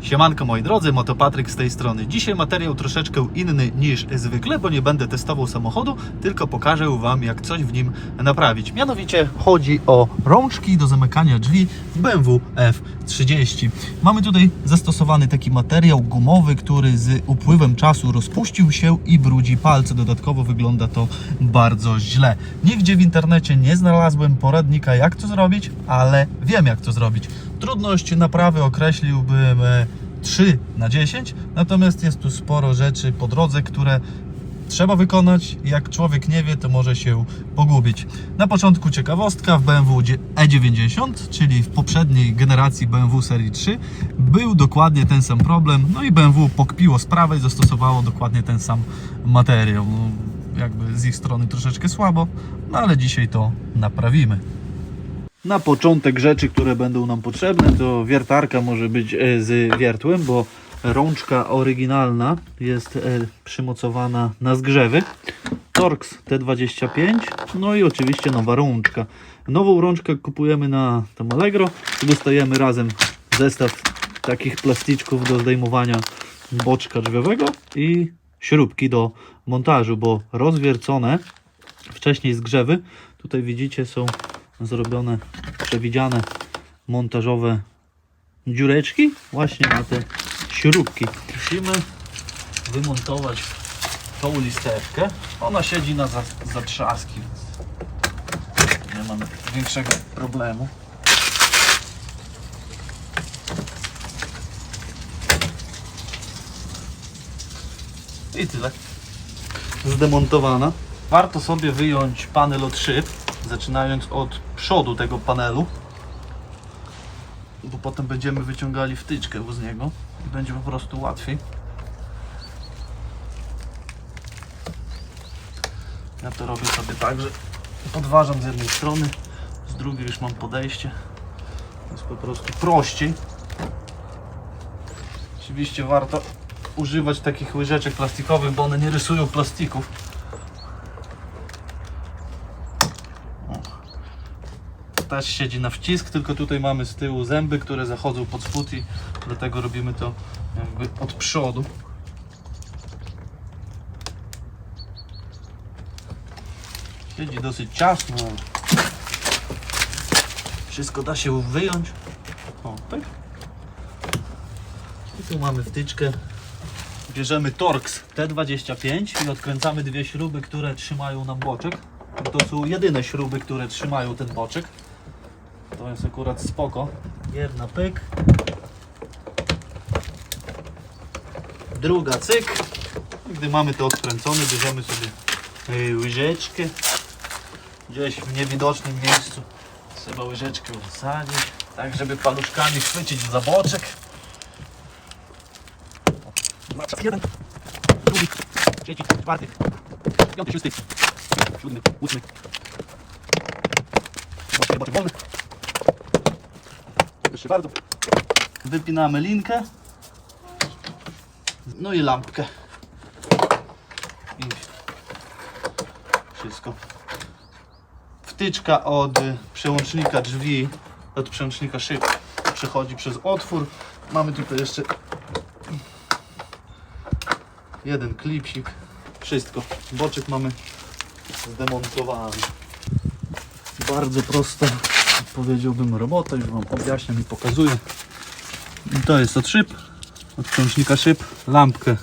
Siemanko moi drodzy, Motopatryk z tej strony. Dzisiaj materiał troszeczkę inny niż zwykle, bo nie będę testował samochodu, tylko pokażę Wam jak coś w nim naprawić. Mianowicie chodzi o rączki do zamykania drzwi w BMW F30. Mamy tutaj zastosowany taki materiał gumowy, który z upływem czasu rozpuścił się i brudzi palce. Dodatkowo wygląda to bardzo źle. Nigdzie w internecie nie znalazłem poradnika jak to zrobić, ale wiem jak to zrobić. Trudność naprawy określiłbym e, 3 na 10, natomiast jest tu sporo rzeczy po drodze, które trzeba wykonać. Jak człowiek nie wie, to może się pogubić. Na początku ciekawostka w BMW E90, czyli w poprzedniej generacji BMW serii 3, był dokładnie ten sam problem. No i BMW pokpiło sprawę i zastosowało dokładnie ten sam materiał. No, jakby z ich strony troszeczkę słabo, no ale dzisiaj to naprawimy. Na początek rzeczy, które będą nam potrzebne, to wiertarka może być e, z wiertłem, bo rączka oryginalna jest e, przymocowana na zgrzewy. Torx T25, no i oczywiście nowa rączka. Nową rączkę kupujemy na tam Allegro i dostajemy razem zestaw takich plasticzków do zdejmowania boczka drzwiowego i śrubki do montażu, bo rozwiercone wcześniej zgrzewy, tutaj widzicie są zrobione, przewidziane montażowe dziureczki właśnie na te śrubki. Musimy wymontować tą listewkę. Ona siedzi na za- zatrzaski, więc nie mam większego problemu. I tyle. Zdemontowana. Warto sobie wyjąć panel od szyb, zaczynając od przodu tego panelu, bo potem będziemy wyciągali wtyczkę z niego i będzie po prostu łatwiej. Ja to robię sobie tak, że podważam z jednej strony, z drugiej już mam podejście. Jest po prostu prościej. Oczywiście warto używać takich łyżeczek plastikowych, bo one nie rysują plastików. Też siedzi na wcisk, tylko tutaj mamy z tyłu zęby, które zachodzą pod spód i dlatego robimy to jakby od przodu. Siedzi dosyć ciasno. Wszystko da się wyjąć. O, tak. I tu mamy wtyczkę. Bierzemy Torx T25 i odkręcamy dwie śruby, które trzymają nam boczek. To są jedyne śruby, które trzymają ten boczek. To jest akurat spoko. Jedna pyk. Druga cyk. Gdy mamy to odkręcone, bierzemy sobie y, łyżeczkę. Gdzieś w niewidocznym miejscu trzeba łyżeczkę wsadzić, tak żeby paluszkami chwycić za boczek. Jeden, drugi, trzeci, czwarty, piąty, szósty, siódmy, ósmy. Boczek, boczek wolny. Proszę bardzo. Wypinamy linkę. No i lampkę. I wszystko. Wtyczka od przełącznika drzwi, od przełącznika szyb przechodzi przez otwór. Mamy tutaj jeszcze jeden klipsik. Wszystko. Boczek mamy zdemontowany. Bardzo prosta, powiedziałbym, robota. Już Wam objaśniam i pokazuję. I to jest od szyb, od przełącznika szyb. Lampkę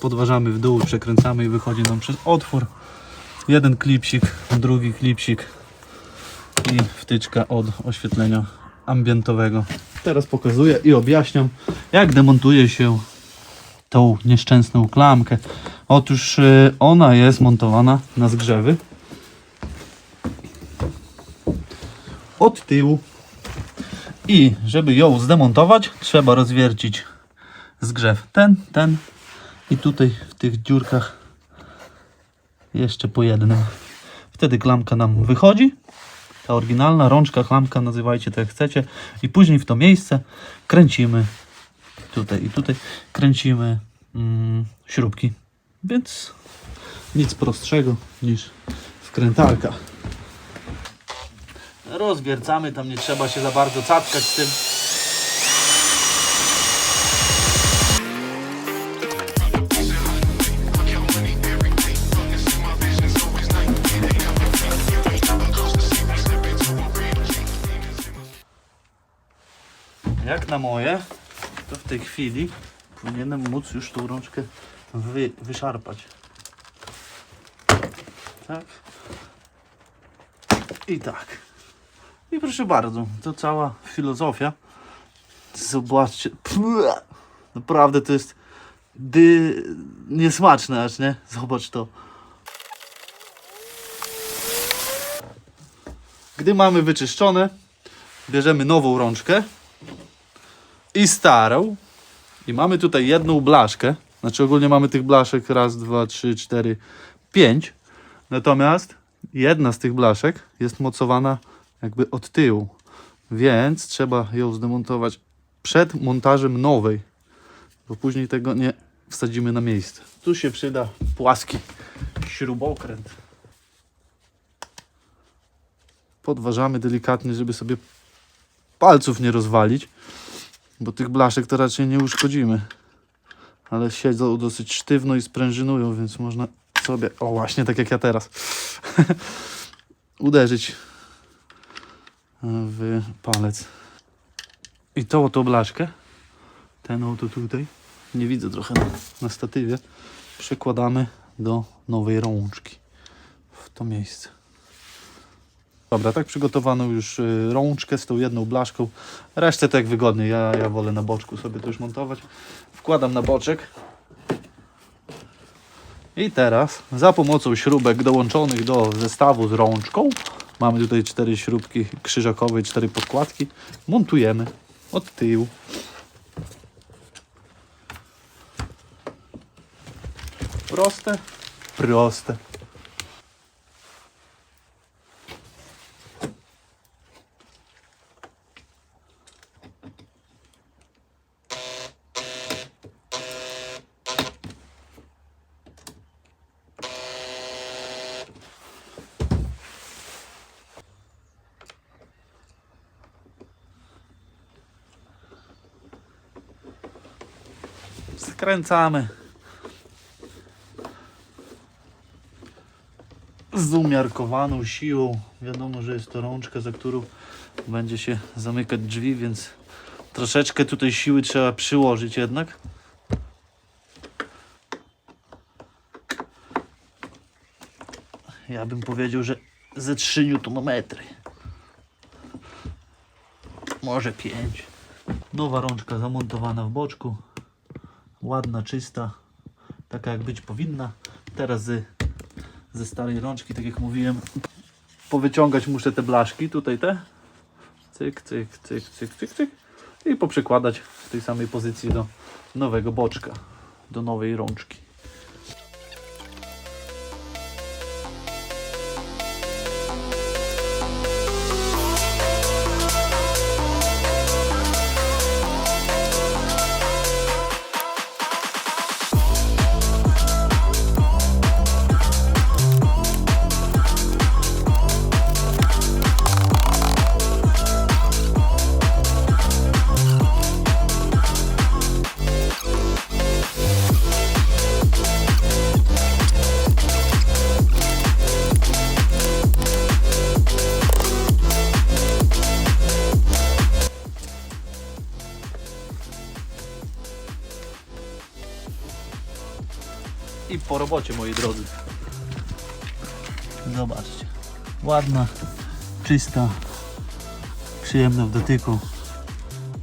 podważamy w dół, przekręcamy i wychodzi nam przez otwór. Jeden klipsik, drugi klipsik i wtyczka od oświetlenia ambientowego. Teraz pokazuję i objaśniam, jak demontuje się tą nieszczęsną klamkę. Otóż y, ona jest montowana na zgrzewy od tyłu i żeby ją zdemontować trzeba rozwiercić zgrzew ten, ten i tutaj w tych dziurkach jeszcze po jednym. Wtedy klamka nam wychodzi. Ta oryginalna rączka, klamka, nazywajcie to jak chcecie. I później w to miejsce kręcimy tutaj i tutaj kręcimy mm, śrubki. Więc nic prostszego niż wkrętarka. Rozwiercamy, tam nie trzeba się za bardzo cackać z tym. Jak na moje, to w tej chwili powinienem móc już tą rączkę wy, wyszarpać. Tak. I tak. I proszę bardzo, to cała filozofia. Zobaczcie. Naprawdę to jest dy... niesmaczne aż, nie? Zobacz to. Gdy mamy wyczyszczone, bierzemy nową rączkę i starą. I mamy tutaj jedną blaszkę. Znaczy ogólnie mamy tych blaszek raz, dwa, trzy, cztery, pięć. Natomiast jedna z tych blaszek jest mocowana jakby od tyłu. Więc trzeba ją zdemontować przed montażem nowej. Bo później tego nie wsadzimy na miejsce. Tu się przyda płaski śrubokręt. Podważamy delikatnie, żeby sobie palców nie rozwalić. Bo tych blaszek to raczej nie uszkodzimy. Ale siedzą dosyć sztywno i sprężynują, więc można sobie, o właśnie tak jak ja teraz, uderzyć w palec. I tą oto blaszkę, ten oto tutaj, nie widzę trochę na, na statywie, przekładamy do nowej rączki w to miejsce. Dobra, tak przygotowano już y, rączkę z tą jedną blaszką. Resztę tak wygodnie. Ja, ja wolę na boczku sobie to już montować. Wkładam na boczek. I teraz za pomocą śrubek dołączonych do zestawu z rączką, mamy tutaj cztery śrubki krzyżakowe cztery podkładki, montujemy od tyłu. Proste, proste. Skręcamy. Z umiarkowaną siłą. Wiadomo, że jest to rączka, za którą będzie się zamykać drzwi, więc troszeczkę tutaj siły trzeba przyłożyć jednak. Ja bym powiedział, że ze 3 Nm. Może 5. Nowa rączka zamontowana w boczku ładna, czysta, taka jak być powinna. Teraz z, ze starej rączki, tak jak mówiłem, powyciągać muszę te blaszki, tutaj te. Cyk, cyk, cyk, cyk, cyk, cyk. I poprzekładać w tej samej pozycji do nowego boczka, do nowej rączki. Robocie, moi drodzy. Zobaczcie. Ładna, czysta, przyjemna w dotyku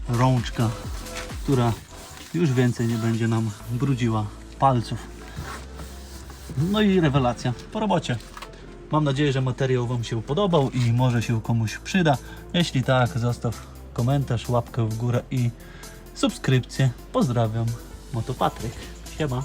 rączka, która już więcej nie będzie nam brudziła palców. No i rewelacja po robocie. Mam nadzieję, że materiał Wam się podobał i może się komuś przyda. Jeśli tak, zostaw komentarz, łapkę w górę i subskrypcję. Pozdrawiam, Motopatryk. Siema.